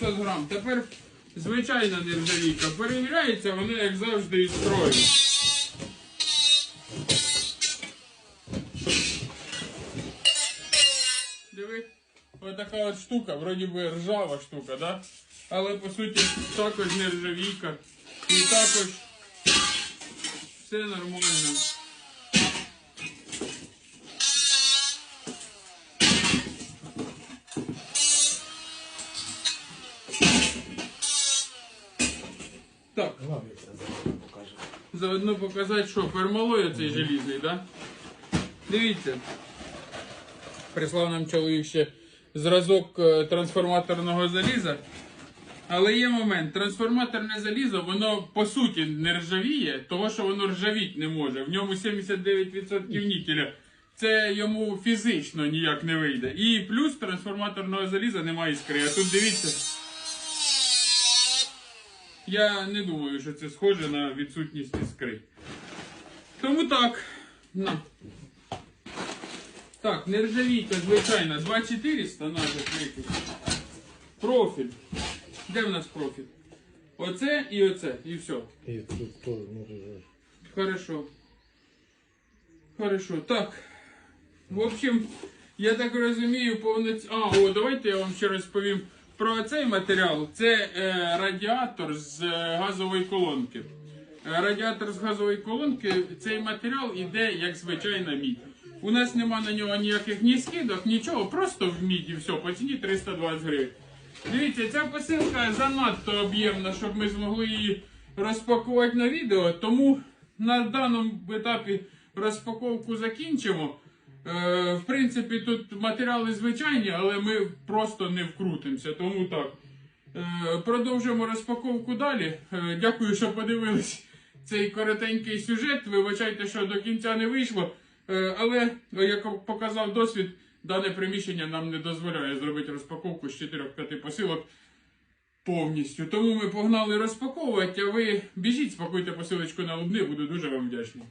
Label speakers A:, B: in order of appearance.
A: 500 грам. Тепер звичайна нержавійка. Перевіряється, вона як завжди із строю. Диви, отака от штука, вроді би ржава штука, да? Але по суті також нержавійка. І також все нормально. Так, заодно показати, що пермалой цей желізний, да? Дивіться. Прислав нам чоловік ще зразок е, трансформаторного заліза. Але є момент, трансформаторне залізо, воно по суті не ржавіє, того що воно ржавіть не може. В ньому 79% нікеля. Це йому фізично ніяк не вийде. І плюс трансформаторного заліза немає іскри. А тут дивіться. Я не думаю, що це схоже на відсутність іскри. Тому так. На. Так, нержавійка, звичайна, 2400 на закритий. Профіль. Де в нас профіль? Оце і оце, і все.
B: І тут теж може.
A: Хорошо. Хорошо. Так. В общем, я так розумію, повноць... А, о, давайте я вам ще розповім про цей матеріал. Це е, радіатор з е, газової колонки. Е, радіатор з газової колонки, цей матеріал іде як звичайна мідь. У нас нема на нього ніяких ні скидок, нічого, просто в мідь і все, по ціні 320 гривень. Дивіться, ця посилка занадто об'ємна, щоб ми змогли її розпакувати на відео, тому на даному етапі розпаковку закінчимо. Е, в принципі, тут матеріали звичайні, але ми просто не вкрутимося, тому так. Е, продовжимо розпаковку далі. Е, дякую, що подивились цей коротенький сюжет. Вибачайте, що до кінця не вийшло. Але, як показав досвід, дане приміщення нам не дозволяє зробити розпаковку з 4-5 посилок повністю. Тому ми погнали розпаковувати, а ви біжіть, спакуйте посилочку на лубни, буду дуже вам вдячний.